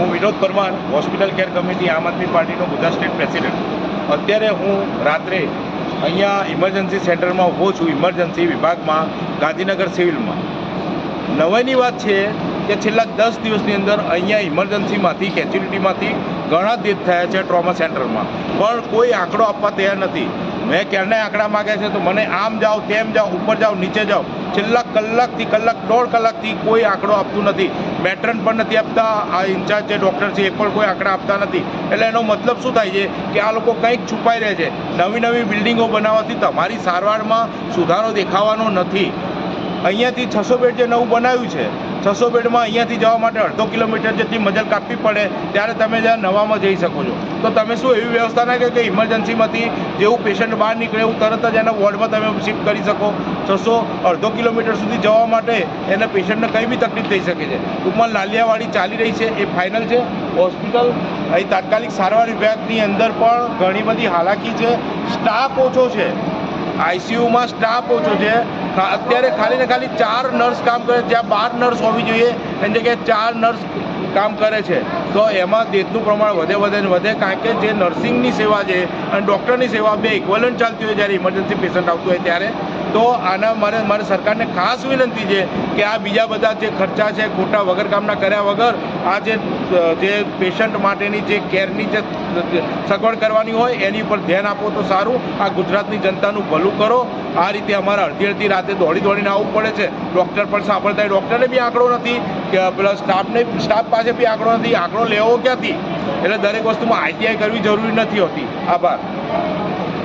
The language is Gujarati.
Vinod Parmar, hospital care committee, Aam Aadmi પાર્ટીનો ગુજરાત સ્ટેટ પ્રેસિડેન્ટ. અત્યારે હું રાત્રે અહીંયા ઇમરજન્સી સેન્ટરમાં ઊભો છું, ઇમરજન્સી વિભાગમાં, ગાંધીનગર સિવિલમાં. નવાઈની વાત છે કે છેલ્લા દસ દિવસની અંદર અહીંયા ઇમરજન્સીમાંથી કેજ્યુલિટીમાંથી ઘણા ડેથ થયા છે ટ્રોમા સેન્ટરમાં. પણ કોઈ આંકડો આપવા તૈયાર નથી. મેં ક્યારના આંકડા માગ્યા છે તો મને આમ જાઓ, તેમ જાઓ, ઉપર જાઓ, નીચે જાઓ. છેલ્લા કલાકથી કલાક, દોઢ કલાકથી કોઈ આંકડો આપતું નથી. મેટ્રન પણ નથી આપતા, આ ઇન્ચાર્જ જે ડૉક્ટર છે, એ પણ કોઈ આંકડા આપતા નથી. એટલે એનો મતલબ શું થાય છે કે આ લોકો કંઈક છુપાઈ રહે છે. નવી નવી બિલ્ડિંગો બનાવવાથી તમારી સારવારમાં સુધારો દેખાવાનો નથી. અહીંયાથી છસો બેડ જે નવું બનાવ્યું છે છસો બેડમાં અહીંયાથી જવા માટે અડધો કિલોમીટર જેટલી મજલ કાપવી પડે ત્યારે તમે જ્યાં નવામાં જઈ શકો છો. તો તમે શું એવી વ્યવસ્થા ના કે ઇમરજન્સીમાંથી જેવું પેશન્ટ બહાર નીકળે એવું તરત જ એના વોર્ડમાં તમે શિફ્ટ કરી શકો? છસો અડધો કિલોમીટર સુધી જવા માટે એને પેશન્ટને કંઈ બી તકલીફ થઈ શકે છે? ટૂંકમાં લાલિયાવાડી ચાલી રહી છે, એ ફાઇનલ છે. હોસ્પિટલ, અહીં તાત્કાલિક સારવાર વિભાગની અંદર પણ ઘણી બધી હાલાકી છે. સ્ટાફ ઓછો છે. આઈસીયુમાં સ્ટાફ ઓછો છે. અત્યારે ખાલી ને ખાલી ચાર નર્સ કામ કરે જ્યાં બાર નર્સ હોવી જોઈએ, એની જગ્યાએ ચાર નર્સ કામ કરે છે. તો એમાં ડેથનું પ્રમાણ વધે વધે ને વધે, કારણ કે જે નર્સિંગની સેવા છે અને ડૉક્ટરની સેવા બે ઇક્વલન્ટ ચાલતી હોય જ્યારે ઇમરજન્સી પેશન્ટ આવતું હોય ત્યારે તો આના મારે મારે સરકારને ખાસ વિનંતી છે કે આ બીજા બધા જે ખર્ચા છે, ખોટા વગર કામના કર્યા વગર આ જે જે પેશન્ટ માટેની જે કેરની જે સગવડ કરવાની હોય એની પર ધ્યાન આપો તો સારું. આ ગુજરાતની જનતાનું ભલું કરો. આ રીતે અમારે અડધી અડધી રાતે દોડી દોડીને આવવું પડે છે. ડૉક્ટર પણ સાંભળતા ડૉક્ટરને બી આંકડો નથી કે પેલા સ્ટાફને સ્ટાફ પાસે બી આંકડો નથી. આંકડો લેવો ક્યાંથી? એટલે દરેક વસ્તુમાં આઈટીઆઈ કરવી જરૂરી નથી હોતી. આભાર.